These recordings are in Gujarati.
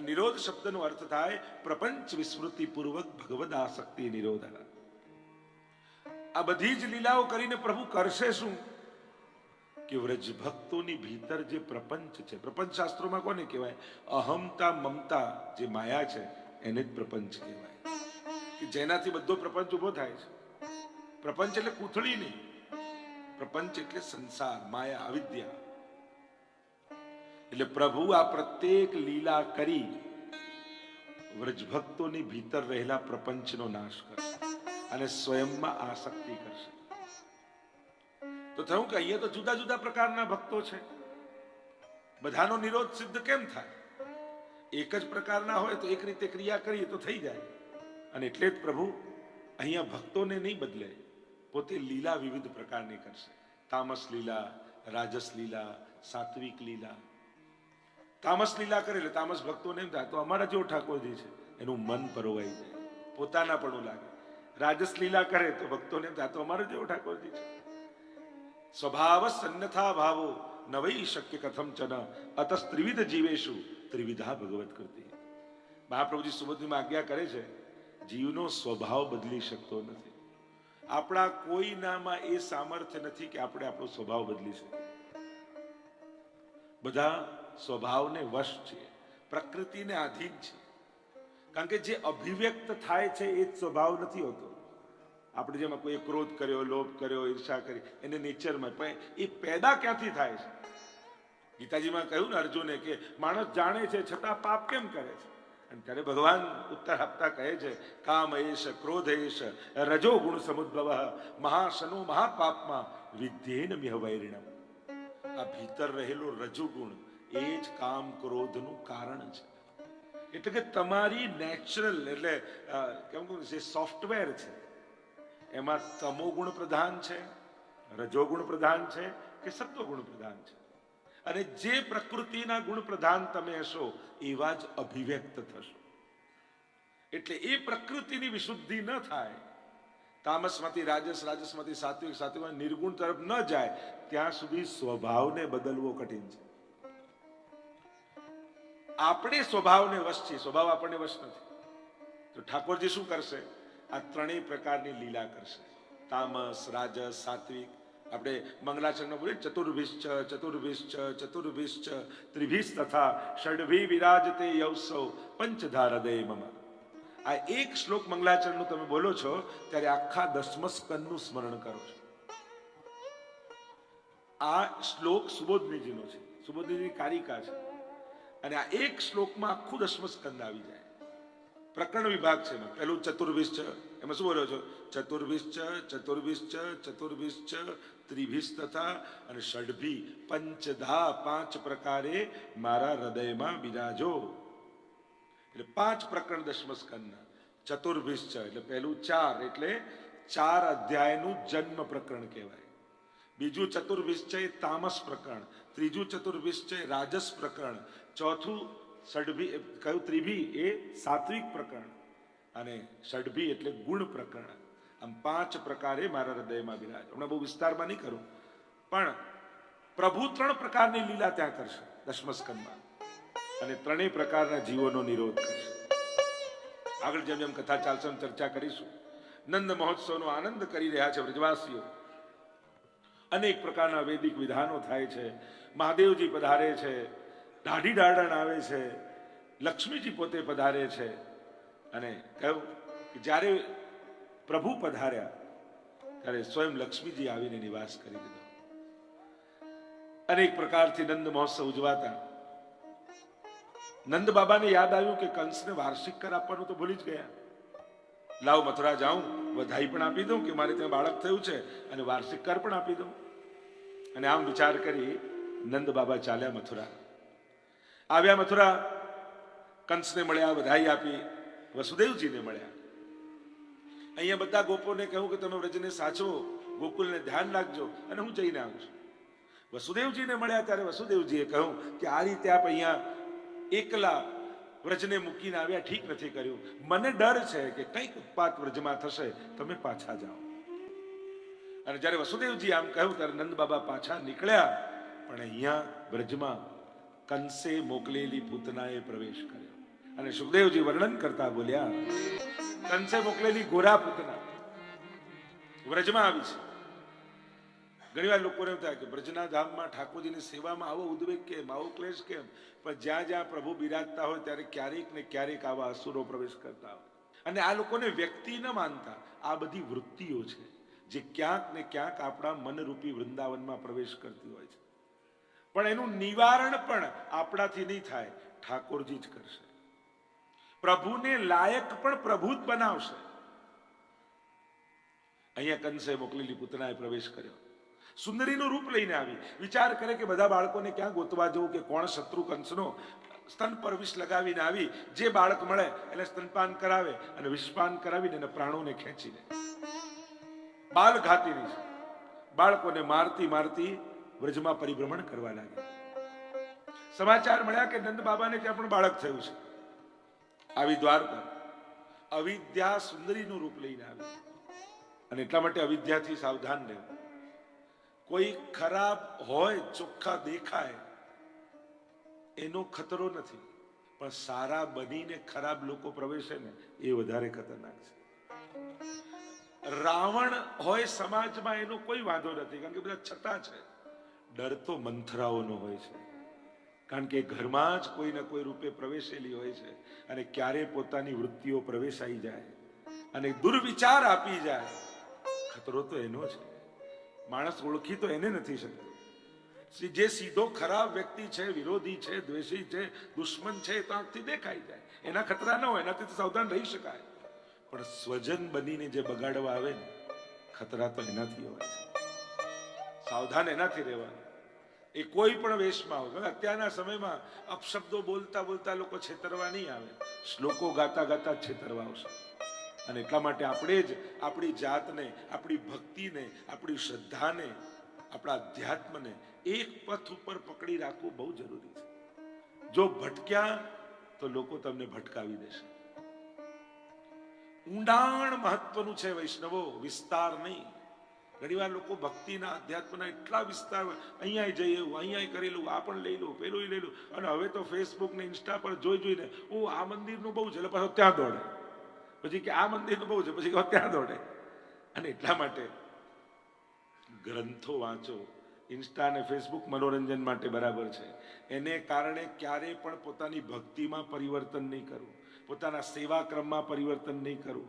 નિરોધ શબ્દનો અર્થ થાય પ્રપંચ વિસ્મૃતિ પૂર્વક ભગવદ આસક્તિ નિરોધ આ બધી જ લીલાઓ કરીને પ્રભુ કરશે શું? કે વ્રજ ભક્તોની ભીતર જે પ્રપંચ છે પ્રપંચ શાસ્ત્રોમાં કોને કહેવાય? અહમતા મમતા જે માયા છે, એને જ પ્રપંચ કહેવાય. કે જેનાથી બધો પ્રપંચ ઊભો થાય છે. પ્રપંચ એટલે કૂથળી નહીં. પ્રપંચ એટલે સંસાર, માયા, અવિદ્યા. એટલે પ્રભુ આ પ્રત્યેક લીલા કરી વ્રજભક્તોની ભીતર રહેલા પ્રપંચનો નાશ કરશે અને સ્વયંમાં આસક્તિ કરશે. તો થયું કે અહીંયા તો જુદા જુદા પ્રકારના ભક્તો છે. બધાનો નિરોધ સિદ્ધ કેમ થાય? એક જ પ્રકારના હોય તો એક રીતે ક્રિયા કરીએ તો થઈ જાય. અને એટલે જ પ્રભુ અહીંયા ભક્તોને નહીં બદલે, પોતે લીલા વિવિધ પ્રકારની કરશે. તામસ લીલા, રાજસ લીલા, સાત્વિક લીલા તામસ લીલા કરે એટલે તામસ ભક્તોને એમ થાય. તો અમારા જેવો ઠાકોરજી છે, એનું મન પરોવાઈ જાય. પોતાના પણ લાગે. રાજસ લીલા કરે તો ભક્તોને એમ થાય તો અમારો જેવો ઠાકોરજી છે. સ્વભાવ સન્નથા ભાવો નવઈ શક્ય કથમ ચન. અત ત્રિવિધ જીવેશુ ત્રિવિધા ભગવત કરતી મહાપ્રભુજી સુબોધમાં આજ્ઞા કરે છે, જીવનો સ્વભાવ બદલી શકતો નથી. આપણા કોઈનામાં એ સામર્થ્ય નથી કે આપણે આપણો સ્વભાવ બદલી શકીએ. બધા સ્વભાવને વશ છીએ પ્રકૃતિને આધીન છે. કારણ કે જે અભિવ્યક્ત થાય છે એ જ સ્વભાવ નથી હોતો. આપણે જેમાં કોઈ ક્રોધ કર્યો, લોભ કર્યો, ઈર્ષા કરી, એને નેચરમાં પણ એ પેદા ક્યાંથી થાય છે? ગીતાજીમાં કહ્યું ને અર્જુને કે માણસ જાણે છે છતાં પાપ કેમ કરે છે? અને ત્યારે ભગવાન ઉત્તર આપતા કહે છે, કામ એશ ક્રોધ એશ રજો ગુણ સમુદ્ભવ, મહાશનો મહાપાપમાં વિધ્યેન મિહ વૈરિણમ આ ભીતર રહેલો રજોગુણ એ જ કામ ક્રોધનું કારણ છે. એટલે કે તમારી નેચરલ એટલે કેમ કહું, જે સોફ્ટવેર છે, એમાં તમો ગુણ પ્રધાન છે રજોગુણ પ્રધાન છે, કે સત્વગુણ પ્રધાન છે. અને જે પ્રકૃતિના ગુણ પ્રધાન તમે હશો, એવા જ અભિવ્યક્ત થશો. એટલે એ પ્રકૃતિની વિશુદ્ધિ ન થાય, તામસમાંથી રાજસ, રાજસમાંથી સાત્વિક સાત્વિક નિર્ગુણ તરફ ન જાય, ત્યાં સુધી સ્વભાવને બદલવો કઠિન છે. આપણે સ્વભાવને વશ છીએ. સ્વભાવ આપણને વશ નથી. તો ઠાકોરજી શું કરશે? આ ત્રણેય પ્રકારની લીલા કરશે. તામસ, રાજસ, સાત્વિક. આપણે મંગલાચરણ બોલીએ ચતુર્ભિશ્ચ ચતુર્ભિશ્ચ ચતુર્ભિશ્ચ, ત્રિભિશ તથા ષડભી વિરાજતે યૌસવ પંચધાર હૃદય મમ. આ એક શ્લોક મંગલાચરણનું તમે બોલો છો, ત્યારે આખા દસમ સ્કંદનું સ્મરણ કરો છો. આ શ્લોક સુબોધનીજીનો છે. સુબોધનીજી કારિકા છે. અને આ એક શ્લોકમાં આખું દસમ આવી જાય. પ્રકરણ વિભાગ છે એમાં. પહેલું છે એમાં શું બોલ્યો છો? ચતુર્ભિશ્ચ ચતુર્ભિશ્ચ ચતુર્ભિશ્ચ ત્રિભિશ તથા અને ષડભી. પંચધા પાંચ પ્રકારે મારા હૃદયમાં બિરાજો એટલે પાંચ પ્રકરણ દસમ સ્કંદના ચતુર્ભિશ્ચ એટલે પહેલું ચાર, એટલે ચાર અધ્યાયનું જન્મ પ્રકરણ કહેવાય. બીજું ચતુર્વિશ્ચય તામસ પ્રકરણ, ત્રીજું ચતુર્વિશ્ચય રાજસ પ્રકરણ, ચોથું ષડભી કયું ત્રિભી? એ સાત્વિક પ્રકરણ. અને ષડભી એટલે ગુણ પ્રકરણ. આમ પાંચ પ્રકારે મારા હૃદયમાં બિરાજ. હમણાં બહુ વિસ્તારમાં નહીં કરું. પણ પ્રભુ ત્રણ પ્રકારની લીલા ત્યાં કરશે દસમ અને ત્રણેય પ્રકારના જીવોનો નિરોધ કરશે. આગળ જેમ જેમ કથા ચાલશે ચર્ચા કરીશું. નંદ મહોત્સવનો આનંદ કરી રહ્યા છે વ્રજવાસીઓ. અનેક પ્રકારના વૈદિક વિધાનો થાય છે. મહાદેવજી પધારે છે, દાઢી દાડણ આવે છે, લક્ષ્મીજી પોતે પધારે છે. અને કહ્યું કે જ્યારે પ્રભુ પધાર્યા, ત્યારે સ્વયં લક્ષ્મીજી આવીને નિવાસ કરી દીધો. અનેક પ્રકારથી નંદ મહોત્સવ ઉજવાતા. નંદ બાબાને યાદ આવ્યું કે કંસને વાર્ષિક કર આપવાનું તો ભૂલી જ ગયા. લાવ મથુરા જાઉં. વધાઈ પણ આપી દઉં કે મારે ત્યાં બાળક થયું છે અને વાર્ષિક કર પણ આપી દઉં. અને આમ વિચાર કરી નંદ બાબા ચાલ્યા મથુરા. આવ્યા મથુરા, કંસને મળ્યા વધાઈ આપી, વસુદેવજીને મળ્યા. અહીંયા બધા ગોપોને કહ્યું કે તમે વ્રજને સાચવો, ગોકુલને ધ્યાન રાખજો અને હું જઈને આવું છું. વસુદેવજીને મળ્યા ત્યારે વસુદેવજીએ કહ્યું કે આ રીતે આપ અહીંયા એકલા વ્રજને મૂકીને આવ્યા, ઠીક નથી કર્યું. મને ડર છે કે કંઈક ઉત્પાત વ્રજમાં થશે, તમે પાછા જાઓ. અને જ્યારે વસુદેવજી આમ કહ્યું, ત્યારે નંદ બાબા પાછા નીકળ્યા, પણ અહીંયા વ્રજમાં કંસે મોકલેલી પૂતનાએ પ્રવેશ કર્યો. અને સુખદેવજી વર્ણન કરતા બોલ્યા, કંસે મોકલેલી ગોરા પૂતના, વ્રજમાં આવી છે. ઘણી વાર લોકોને એવું થાય કે બ્રજના ધામમાં ઠાકોરજીની સેવામાં આવો ઉદ્વેગ કેમ, આવો ક્લેશ કેમ? પણ જ્યાં જ્યાં પ્રભુ બિરાજતા હોય ત્યારે ક્યારેક ને ક્યારેક આવા અસુરો પ્રવેશ કરતા હોય. અને આ લોકોને વ્યક્તિ ન માનતા. આ બધી વૃત્તિઓ છે જે ક્યાંક ને ક્યાંક આપણા મનરૂપી વૃંદાવનમાં પ્રવેશ કરતી હોય છે. પણ એનું નિવારણ પણ આપણાથી નહીં થાય. ઠાકોરજી જ કરશે. પ્રભુને લાયક પણ પ્રભુ જ બનાવશે. અહીંયા કંસે મોકલેલી પૂતનાએ પ્રવેશ કર્યો. સુંદરીનું રૂપ લઈને આવી. વિચાર કરે કે બધા બાળકોને ક્યાં ગોતવા જવું કે કોણ શત્રુ કંસનો? સ્તન પર લગાવીને આવી. જે બાળક મળે એને સ્તનપાન કરાવે અને વિષપાન કરાવીને એને પ્રાણોને ખેંચીને. બાલ ઘાતીની છે. બાળકોને મારતી મારતી વ્રજમાં પરિભ્રમણ કરવા લાગી. સમાચાર મળ્યા કે નંદ બાબાને ત્યાં પણ બાળક થયું છે. આવી દ્વાર પર અવિદ્યા સુંદરીનું રૂપ લઈને આવી. અને એટલા માટે અવિદ્યાથી સાવધાન રહેવું. કોઈ ખરાબ હોય, ચોખ્ખા દેખાય, એનો ખતરો નથી. પણ સારા બનીને ખરાબ લોકો પ્રવેશે ને, એ વધારે ખતરનાક છે. રાવણ હોય સમાજમાં એનો કોઈ વાંધો નથી, કારણ કે બધા છટા છે. ડર તો મંથરાઓનો હોય છે. કારણ કે ઘરમાં જ કોઈ ને કોઈ રૂપે પ્રવેશેલી હોય છે અને ક્યારે પોતાની વૃત્તિઓ પ્રવેશાઈ જાય અને દુર્વિચાર આપી જાય. ખતરો તો એનો છે. માણસ ઓળખી તો એને નથી શકતો. જે સીધો ખરાબ વ્યક્તિ છે, વિરોધી છે, દ્વેષી છે, દુશ્મન છે, એ તો આંખથી દેખાઈ જાય. એના ખતરા ન હોય, એનાથી સાવધાન રહી શકાય. પણ સ્વજન બનીને જે બગાડવા આવે ને, ખતરા તો એનાથી હોય છે. સાવધાન એનાથી રહેવાનું. એ કોઈ પણ વેશમાં હોય. અત્યારના સમયમાં અપશબ્દો બોલતા બોલતા લોકો છેતરવા નહીં આવે. શ્લોકો ગાતા ગાતા છેતરવા આવશે. અને એટલા માટે આપણે જ આપણી જાતને, આપણી ભક્તિને, આપણી શ્રદ્ધાને, આપણા અધ્યાત્મને એક પથ ઉપર પકડી રાખવું બહુ જરૂરી છે. જો ભટક્યા તો લોકો તમને ભટકાવી દેશે. ઊંડાણ મહત્વનું છે વૈષ્ણવો, વિસ્તાર નહીં. ઘણીવાર લોકો ભક્તિના, અધ્યાત્મના એટલા વિસ્તાર અહીંયા જઈએ એવું અહીંયા કરેલું, આ પણ લઈ લઉં પેલું લઈ લઉં અને હવે તો ફેસબુક ને ઇન્સ્ટા પર જોઈ જોઈને ઓ આ મંદિરનું બહુ છે. પાછો ત્યાં દોડે. પછી કે આ મંદિરનું બહુ છે, પછી કહો ત્યાં દોડે. અને એટલા માટે ગ્રંથો વાંચો, ઇન્સ્ટા અને ફેસબુક મનોરંજન માટે બરાબર છે. એને કારણે ક્યારેય પણ પોતાની ભક્તિમાં પરિવર્તન નહીં કરવું, પોતાના સેવા ક્રમમાં પરિવર્તન નહીં કરવું,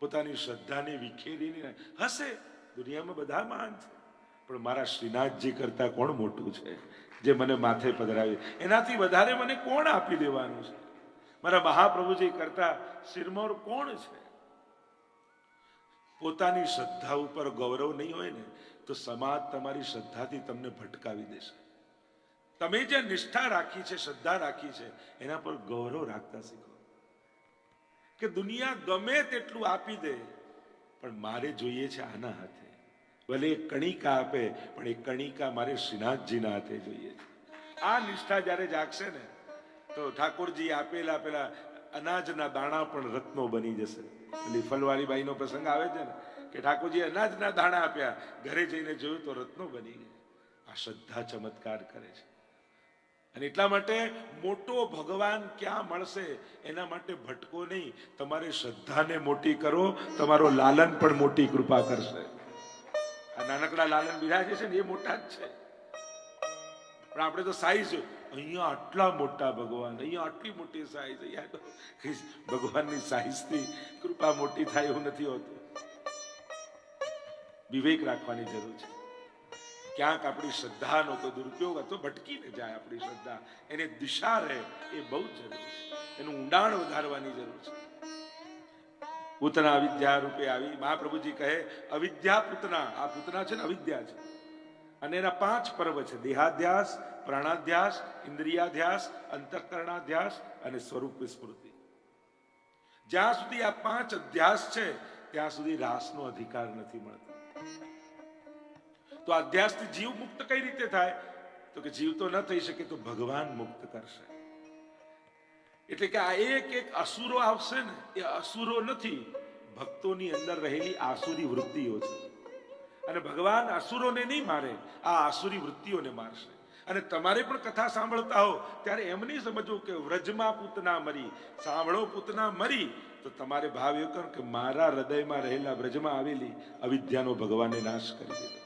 પોતાની શ્રદ્ધાને વિખેરી નહીં હશે. દુનિયામાં બધા મહાન છે. પણ મારા શ્રીનાથજી કરતાં કોણ મોટું છે? જે મને માથે પધરાવી. એનાથી વધારે મને કોણ આપી દેવાનું છે? મારા મહાપ્રભુજી કરતા શિરમોર કોણ છે? પોતાની શ્રદ્ધા ઉપર ગૌરવ નહીં હોય ને, તો સમાજ તમારી શ્રદ્ધાથી તમને ભટકાવી દેશે. તમે જે નિષ્ઠા રાખી છે, શ્રદ્ધા રાખી છે, એના પર ગૌરવ રાખતા શીખો. કે દુનિયા ગમે તેટલું આપી દે, પણ મારે જોઈએ છે આના હાથે. ભલે એ કણિકા આપે, પણ એ કણિકા મારે શ્રીનાથજીના હાથે જોઈએ આ નિષ્ઠા જ્યારે જાગશે ને તો ઠાકોરજી આપેલા પેલા અનાજના દાણા પણ રત્નો બની જશે. પેલી ફલવાળી બાઈનો પ્રસંગ આવે છે ને, કે ઠાકોરજી અનાજના દાણા આપ્યા, ઘરે જઈને જોયું તો રત્નો બની ગયા. આ શ્રદ્ધા ચમત્કાર કરે છે. અને એટલા માટે મોટો ભગવાન ક્યાં મળશે એના માટે ભટકો નહીં. તમારે શ્રદ્ધાને મોટી કરો, તમારો લાલન પણ મોટી કૃપા કરશે. આ નાનકડા લાલન બિરાજે છે ને, એ મોટા જ છે. પણ આપણે તો સાઈઝ અહીંયા આટલા મોટા ભગવાન, અહીંયા આટલી મોટી સાઈઝ અહીંયા ભગવાનની સાઈઝથી કૃપા મોટી થાય એવું નથી હોતું. વિવેક રાખવાની જરૂર છે. ક્યાંક આપણી શ્રદ્ધાનો કોઈ દુરુપયોગ હતો ભટકીને જાય આપણી શ્રદ્ધા, એને દિશા રહે એ બહુ જ જરૂરી છે. એનું ઊંડાણ વધારવાની જરૂર છે. પૂતના અવિદ્યા રૂપે આવી, મહાપ્રભુજી કહે, અવિદ્યા પૂતના, આ પૂતના છે ને અવિદ્યા છે. અને એના પાંચ પર્વ છે. દેહાધ્યાસ, પ્રાણાધ્યાસ, ઇન્દ્રિયાધ્યાસ, અંતઃકરણાધ્યાસ અને સ્વરૂપ વિસ્મૃતિ. જ્યાં સુધી આ પાંચ અધ્યાસ છે, ત્યાં સુધી રાસનો અધિકાર નથી મળતો. તો અધ્યાસથી જીવ મુક્ત કઈ રીતે થાય? તો કે જીવ તો ન થઈ શકે તો ભગવાન મુક્ત કરશે. એટલે કે આ એક એક અસુરો આવશે ને, એ અસુરો નથી, ભક્તોની અંદર રહેલી આસુરી વૃત્તિઓ છે. અને ભગવાન અસુરોને નહીં મારે, આ આસુરી વૃત્તિઓને મારશે. અને તમારે પણ કથા સાંભળતા હો, ત્યારે એમ નહીં સમજવું કે વ્રજમાં પૂતના મરી. સાંભળો પૂતના મરી. તો તમારે ભાવ એ કરો કે મારા હૃદયમાં રહેલા વ્રજમાં આવેલી અવિદ્યાનો ભગવાને નાશ કરી દીધો.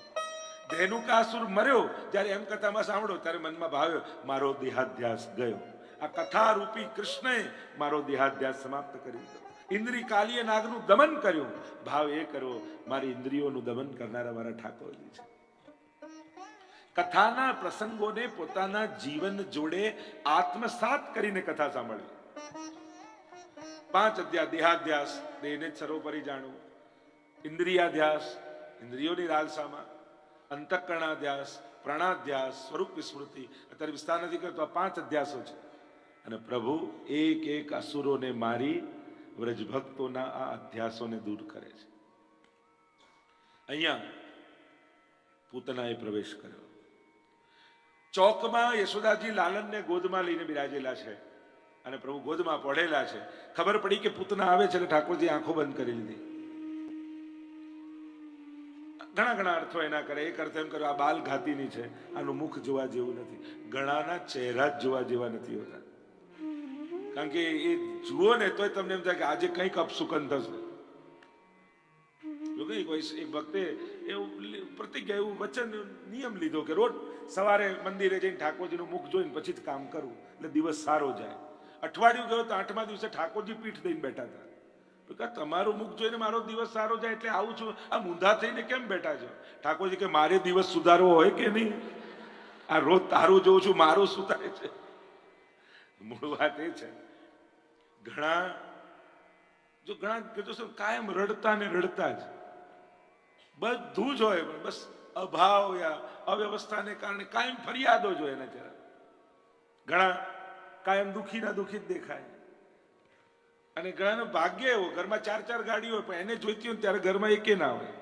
ધેનુકાસુર મર્યો, જ્યારે એમ કથામાં સાંભળો, ત્યારે મનમાં ભાવ્યો મારો દેહાધ્યાસ ગયો. આ કથા રૂપી કૃષ્ણએ મારો દેહાધ્યાસ સમાપ્ત કરી દીધો. ઇન્દ્રી કાલીય નાગનું દમન કર્યું. ભાવ એ કર્યો, મારી ઇન્દ્રિયોનું દમન કરનારા મારા ઠાકોરજી છે. કથાના પ્રસંગોને પોતાના જીવન જોડે આત્મસાત કરીને કથા સાંભળવી પાંચ અધ્યાય દેહાધ્યાસ, દેહને જ સર્વોપરી જાણવું. ઇન્દ્રિયાધ્યાસ, ઇન્દ્રિયોની લાલસામાં. અંતકરણાધ્યાસ, પ્રાણાધ્યાસ, સ્વરૂપ વિસ્મૃતિ. અત્યારે વિસ્તાર નથી કરતો પાંચ અધ્યાસો છે. અને પ્રભુ એક એક અસુરોને મારી વ્રજભક્તોના આ અધ્યાસોને દૂર કરે છે. અહીંયા પૂતનાએ પ્રવેશ કર્યો. ચોકમાં યશોદાજી લાલનને ગોદમાં લઈને બિરાજેલા છે અને પ્રભુ ગોદમાં પડેલા છે. ખબર પડી કે પૂતના આવે છે એટલે ઠાકોરજી આંખો બંધ કરી લીધી. ઘણા ઘણા અર્થો એના કરે. એક અર્થ એમ કર્યો, આ બાલ ઘાતીની છે, આનું મુખ જોવા જેવું નથી. ઘણાના ચહેરા જ જોવા જેવા નથી હોતા. કારણ કે એ જુઓ ને તોય તમને એમ થાય કે આજે કંઈક અપસુકન થશે. જો કઈ એક ભક્તે એવું પ્રતિજ્ઞા, એવું વચન નિયમ લીધો કે રોજ સવારે મંદિરે જઈને ઠાકોરજીનું મુખ જોઈને પછી જ કામ કરવું, એટલે દિવસ સારો જાય. અઠવાડિયું ગયો તો આઠમા દિવસે ઠાકોરજી પીઠ દઈને બેઠા હતા. તમારું મુખ જોઈને મારો દિવસ સારો જાય એટલે આવું છું. આ મૂંધા થઈને કેમ બેઠા છો? ઠાકોરજી કે, મારે દિવસ સુધારવો હોય કે નહીં? આ રોજ તારું જોઉં છું, મારું સુધારે છે. મૂળ વાત એ છે. ઘણા, જો ઘણા છે કાયમ રડતા ને રડતા જ. બધું જ હોય, પણ બસ અભાવ યા અવ્યવસ્થાને કારણે કાયમ ફરિયાદો જ હોય એના જરા. ઘણા કાયમ દુખી ના દુખી જ દેખાય. અને ઘણાનો ભાગ્ય એવો, ઘરમાં ચાર ચાર ગાડી હોય, પણ એને જોઈતી હોય ત્યારે ઘરમાં એકે ના હોય.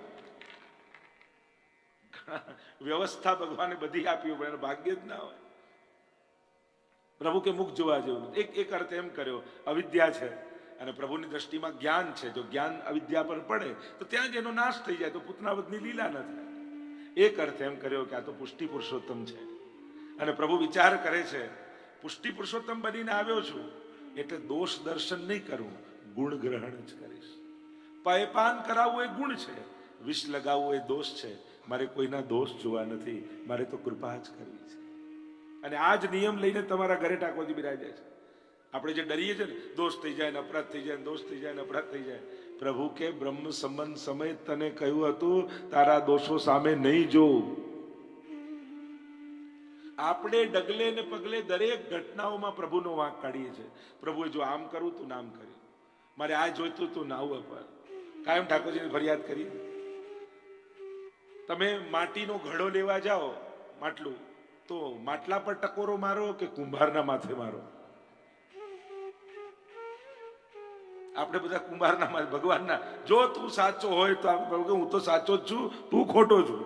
વ્યવસ્થા ભગવાને બધી આપી હોય, પણ એનું ભાગ્ય જ ના હોય. પ્રભુ કે મુખ જોવા જેવું એક એક અર્થ એમ કર્યો, અવિદ્યા છે અને પ્રભુની દ્રષ્ટિમાં જ્ઞાન છે. જો જ્ઞાન અવિદ્યા પર પડે, તો ત્યાં જ એનો નાશ થઈ જાય, તો પૂતનાવતની લીલા ન થાય. એક અર્થ એમ કર્યો કે આ તો પુષ્ટિ પુરુષોત્તમ છે. અને પ્રભુ વિચાર કરે છે, પુષ્ટિ પુરુષોત્તમ બનીને આવ્યો છું, એટલે દોષ દર્શન નહીં કરું, ગુણ ગ્રહણ જ કરીશ. પાયપાન કરાવવું એ ગુણ છે, વિષ લગાવવું એ દોષ છે. મારે કોઈના દોષ જોવા નથી, મારે તો કૃપા જ કરવી છે. અને આ જ નિયમ લઈને તમારા ઘરે ટાકોજી બિરાજે છે. આપણે જે ડરીએ છીએ ને, દોષ થઈ જાય ને અપરાધ થઈ જાય ને દોષ થઈ જાય ને અપરાધ થઈ જાય. પ્રભુ કે બ્રહ્મ સંબંધ સમય તને કહ્યું હતું, તારા દોષો સામે નહીં જોવું આપણે ડગલે ને પગલે દરેક ઘટનાઓમાં પ્રભુનો વાંક કાઢીએ છીએ. પ્રભુએ જો આમ કરવું તું નામ કર્યું. મારે આ જોઈતું તું નાવું અપાર કાયમ ઠાકોરજીને ફરિયાદ કરી તમે માટીનો ઘડો લેવા જાઓ, માટલું. તો માટલા પર ટકોરો મારો કે કુંભારના માથે મારો? આપણે બધા કુંભારના માથે, ભગવાનના. જો તું સાચો હોય તો હું તો સાચો જ છું, તું ખોટો છું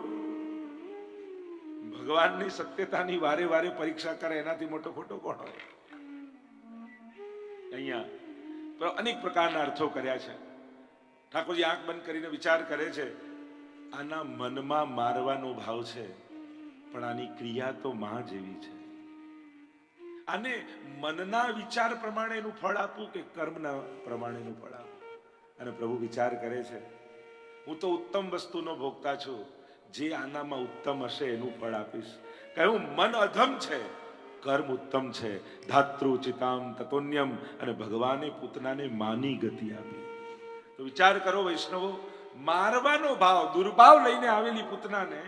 ભગવાનની સત્યતાની વારે વારે પરીક્ષા કરે, એનાથી મોટો ખોટો કોણ હોય? અહીંયા. અનેક પ્રકારના અર્થો કર્યા છે. ઠાકોરજી આંખ બંધ કરીને વિચાર કરે છે, આના મનમાં મારવાનો ભાવ છે. પણ આની ક્રિયા તો માં જેવી છે. આને મનના વિચાર પ્રમાણે એનું ફળ આપવું કે કર્મના પ્રમાણે એનું ફળ આપવું? અને પ્રભુ વિચાર કરે છે, હું તો ઉત્તમ વસ્તુનો ભોગતા છું. જે આનામાં ઉત્તમ હશે એનું ફળ આપીશ. કહ્યું, મન અધમ છે, કર્મ ઉત્તમ છે. ધાતૃ ચિતામ તતોન્યમ. અને ભગવાને પૂતનાને માની ગતિ આપી. તો વિચાર કરો વૈષ્ણવો, મારવાનો ભાવ, દુર્ભાવ લઈને આવેલી પૂતનાને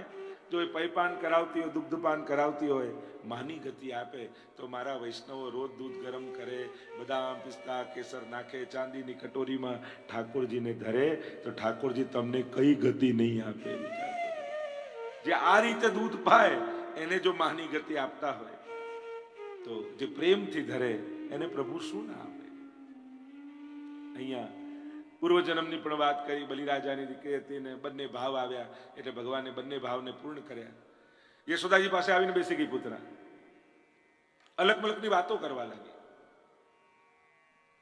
જો એ પૈપાન કરાવતી હોય, દુગ્ધપાન કરાવતી હોય, માની ગતિ આપે તો મારા વૈષ્ણવો રોજ દૂધ ગરમ કરે, બદામ, પિસ્તા, કેસર નાખે, ચાંદીની કટોરીમાં ઠાકોરજીને ધરે, તો ઠાકોરજી તમને કઈ ગતિ નહીં આપે. જે આ રીતે દૂધ પાય, એને જો માની ગતિ આપતા હોય, તો જે પ્રેમથી ધરે, એને પ્રભુ શું ના આપે? અહીંયા પૂર્વજન્મની પણ વાત કરી, બલિરાજાની દીકરી હતી ને બંને ભાવ આવ્યા એટલે ભગવાને બંને ભાવને પૂર્ણ કર્યા. યશોદાજી પાસે આવીને બેસી ગઈ પુતરા. અલગ મલકની વાતો કરવા લાગી.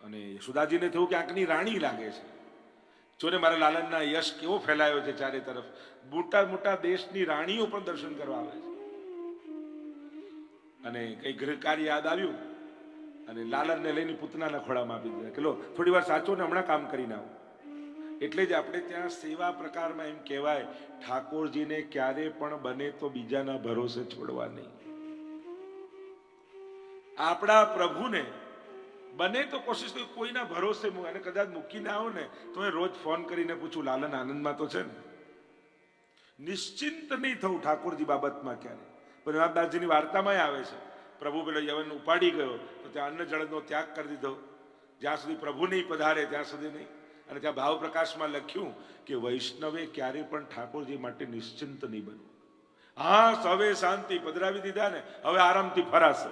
અને યશોદાજીને થયું કે આંખની રાણી લાગે છે. જોને મારા લાલનના યશ કેવો ફેલાયો છે ચારે તરફ. મોટા મોટા દેશની રાણીઓ પણ દર્શન કરવા આવે છે. અને કઈ ઘરકારી યાદ આવ્યું? અને લાલનને લઈને પૂતનાના ખોળામાં આપી દીધા કે લો, થોડી વાર સાચો ને હમણાં કામ કરીને આવો એટલે જ આપણે ત્યાં સેવા પ્રકારમાં એમ કહેવાય, ઠાકોરજીને ક્યારે પણ બને તો બીજાના ભરોસે છોડવા નહીં. આપણા પ્રભુને બને તો કોશિશ કરી, કોઈના ભરોસે અને કદાચ મૂકીને આવો ને, તો એ રોજ ફોન કરીને પૂછું, લાલન, આનંદમાં તો છે ને? નિશ્ચિંત નહીં થવું ઠાકોરજી બાબતમાં ક્યારે. પણ રામદાસજીની વાર્તામાં આવે છે. પ્રભુ પેલો યવન ઉપાડી ગયો, તો ત્યાં અન્ન જળનો ત્યાગ કરી દીધો. જ્યાં સુધી પ્રભુ નહીં પધારે, ત્યાં સુધી નહીં. અને ત્યાં ભાવ પ્રકાશમાં લખ્યું કે વૈષ્ણવે ક્યારે પણ ઠાકોરજી માટે નિશ્ચિંત નહીં બનવું હા હવે શાંતિ પધરાવી દીધા ને, હવે આરામથી ફરાશે.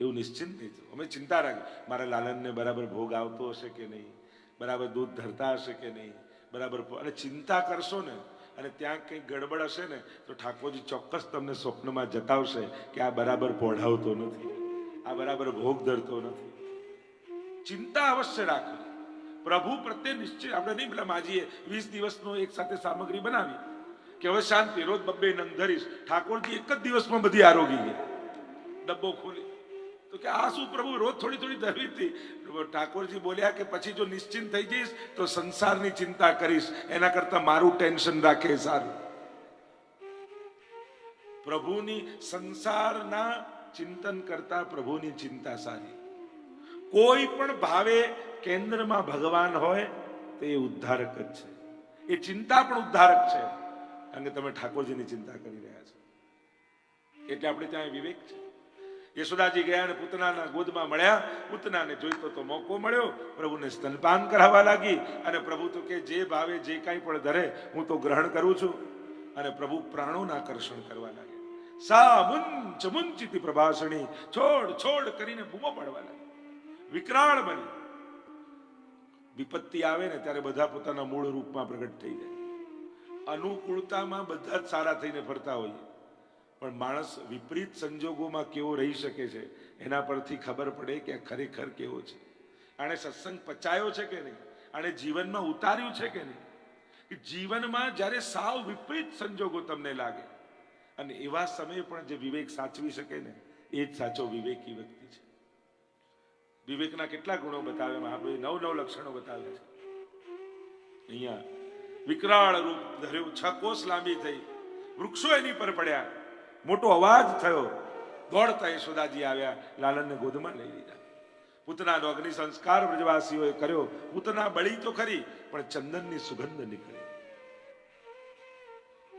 એવું નિશ્ચિંત નહીં થયું. અમે ચિંતા રાખી. મારા લાલનને બરાબર ભોગ આવતો હશે કે નહીં? બરાબર દૂધ ધરતા હશે કે નહીં? બરાબર અને ચિંતા કરશો ને અને ત્યાં કંઈ ગડબડ હશે ને, તો ઠાકોરજી ચોક્કસ તમને સ્વપ્નમાં જતાવશે કે આ બરાબર પોઢાવતો નથી, આ બરાબર ભોગ ધરતો નથી. ચિંતા અવશ્ય રાખો. પ્રભુ પ્રત્યે નિશ્ચય, આપણે નહીં પેલા માજીએ વીસ દિવસનો એક સાથે સામગ્રી બનાવી, કે હવે શાંતિ, રોજ બબ્બે નંગ ધરીશ. ઠાકોરજી એક જ દિવસમાં બધી આરોગી ગઈ ડબ્બો ખોલી. તો કે, આ શું પ્રભુ, રોજ થોડી થોડી ધરવી હતી? ઠાકોરજી બોલ્યા કે, પછી જો નિશ્ચિંત થઈ જઈશ, તો સંસારની ચિંતા કરીશ. એના કરતા મારું ટેન્શન રાખે સારું. પ્રભુની સંસારના ચિંતન કરતા પ્રભુની ચિંતા સારી. કોઈ પણ ભાવે કેન્દ્રમાં ભગવાન હોય, તો એ ઉદ્ધારક જ છે. એ ચિંતા પણ ઉદ્ધારક છે. કે તમે ઠાકોરજીની ચિંતા કરી રહ્યા છો. એટલે આપણે ત્યાં વિવેક છે. યશોદાજી ગયા અને પૂતનાના ગોદમાં મળ્યા. પૂતનાને જોઈતો તો મોકો મળ્યો. પ્રભુને સ્તનપાન કરાવવા લાગી અને પ્રભુ તો કે જે ભાવે જે કાંઈ પણ ધરે, હું તો ગ્રહણ કરું છું. અને પ્રભુ પ્રાણોના આકર્ષણ કરવા લાગ્યા. સા મુંચ મુંચિતી પ્રભાસણી, છોડ છોડ કરીને બૂમો પાડવા લાગી વિકરાળ બની. વિપત્તિ આવે ને ત્યારે બધા પોતાના મૂળ રૂપમાં પ્રગટ થઈ જાય. અનુકૂળતામાં બધા જ સારા થઈને ફરતા હોઈએ. પણ માણસ વિપરીત સંજોગોમાં કેવો રહી શકે છે, એના પરથી ખબર પડે કે ખરેખર કેવો છે. આણે સત્સંગ પચાયો છે કે નહીં? આણે જીવનમાં ઉતાર્યું છે કે નહીં? કે જીવનમાં જ્યારે સાવ વિપરીત સંજોગો તમને લાગે, અને એવા સમયે પણ જે વિવેક સાચવી શકે ને, એ જ સાચો વિવેકી વ્યક્તિ છે. વિવેકના કેટલા ગુણો બતાવે, મહાપ્રભુએ નવ નવ લક્ષણો બતાવે છે. અહીંયા વિકરાળ રૂપ ધર્યું, છ કોસ લાંબી થઈ, વૃક્ષો એની પર પડ્યા મોટો અવાજ થયો. દોડતા યશોદાજી આવ્યા, લાલનને ગોદમાં લઈ લીધા. પૂતનાનો અગ્નિ સંસ્કાર વ્રજવાસીઓએ કર્યો. પૂતના બળી તો ખરી, પણ ચંદનની સુગંધ નીકળી.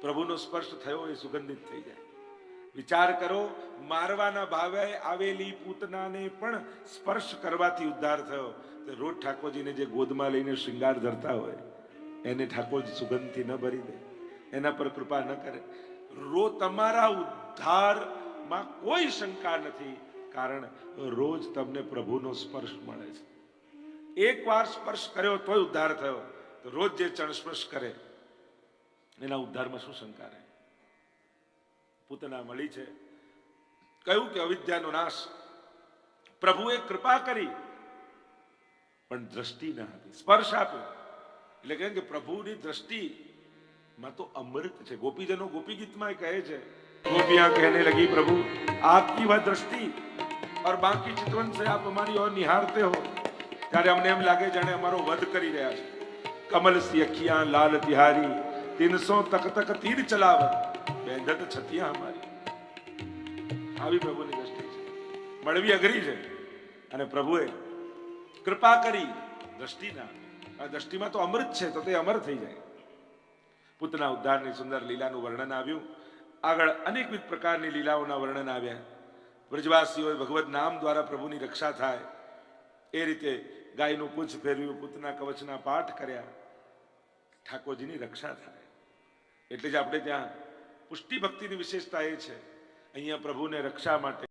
પ્રભુનો સ્પર્શ થયો એ સુગંધિત થઈ જાય. વિચાર કરો, મારવાના ભાવે આવેલી પૂતનાને પણ સ્પર્શ કરવાથી ઉદ્ધાર થયો. તો રોજ ઠાકોરજીને જે ગોદમાં લઈને શૃંગાર ધરતા હોય, એને ઠાકોરજી સુગંધથી ન ભરી દે. એના પર કૃપા ન કરે. રો તમારા ઉદ્ધારમાં કોઈ શંકા નથી, કારણ રોજ તમને પ્રભુનો સ્પર્શ મળે છે. એકવાર સ્પર્શ કર્યો તોય ઉદ્ધાર થયો. તો રોજ જે ચણ સ્પર્શ કરે, એના ઉદ્ધારમાં શું શંકા રહે? પૂતના મળી છે. કહ્યું કે અવિદ્યાનો નાશ. પ્રભુએ કૃપા કરી, પણ દ્રષ્ટિ ના હતી સ્પર્શ આપ્યો. એટલે કે પ્રભુની દ્રષ્ટિ માં તો અમૃત છે. ગોપીજનો ગોપી ગીતમાં કહે છે ગોપિયા કહેને લગી પ્રભુ आपकी वह दृष्टि और बाकी चितवन से આપ અમારી ઓર નિહારતે હો. ત્યારે અમને એમ લાગે જાણે અમારો વધ કરી રહ્યા છે. કમલ સિયખિયા લાલ તિહારી, તીનસો તક તક તીર ચલાવત, બેંધત છતિયા અમારી. આવી પ્રભુની દ્રષ્ટિ છે. મળવી અઘરી છે. અને પ્રભુએ કૃપા કરી દ્રષ્ટિના, આ દ્રષ્ટિમાં તો અમૃત છે, તો તે અમર થઈ જાય. પૂતના ઉદ્ધારની સુંદર લીલાનું વર્ણન આવ્યું. આગળ અનેકવિધ પ્રકારની લીલાઓના વર્ણન આવ્યા. વ્રજવાસીઓએ ભગવત નામ દ્વારા પ્રભુની રક્ષા થાય. એ રીતે ગાયનું પૂંછ ફેરવ્યું, પૂતના કવચના પાઠ કર્યા. ઠાકોરજીની રક્ષા થાય. એટલે જ આપણે ત્યાં પુષ્ટિ ભક્તિની વિશેષતા એ છે. અહીંયા પ્રભુને રક્ષા માટે